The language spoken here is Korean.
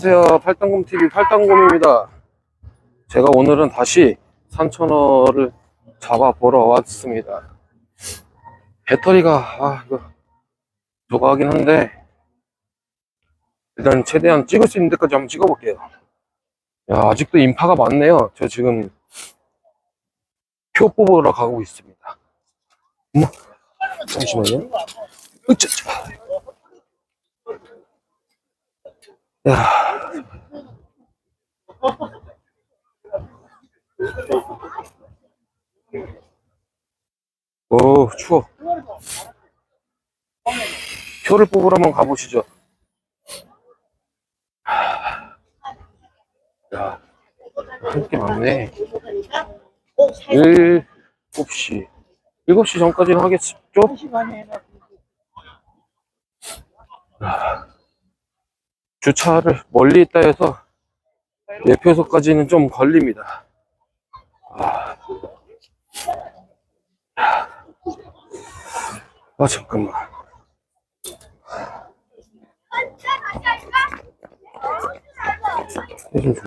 안녕하세요. 팔당곰TV 팔당곰입니다. 제가 오늘은 다시 산천어를 잡아보러 왔습니다. 배터리가, 아, 이거, 조가하긴 한데, 일단 최대한 찍을 수 있는 데까지 한번 찍어볼게요. 야, 아직도 인파가 많네요. 저 지금 표 뽑으러 가고 있습니다. 어머, 잠시만요. 으쌰, 야. 오, 추워. 표를 뽑으러 한번 가보시죠. 야, 할게 많네. 7시. 7시 전까지는 하겠죠? 주차를 멀리 있다 해서 예표소까지는 좀 걸립니다. 아, 아 잠깐만. 이좀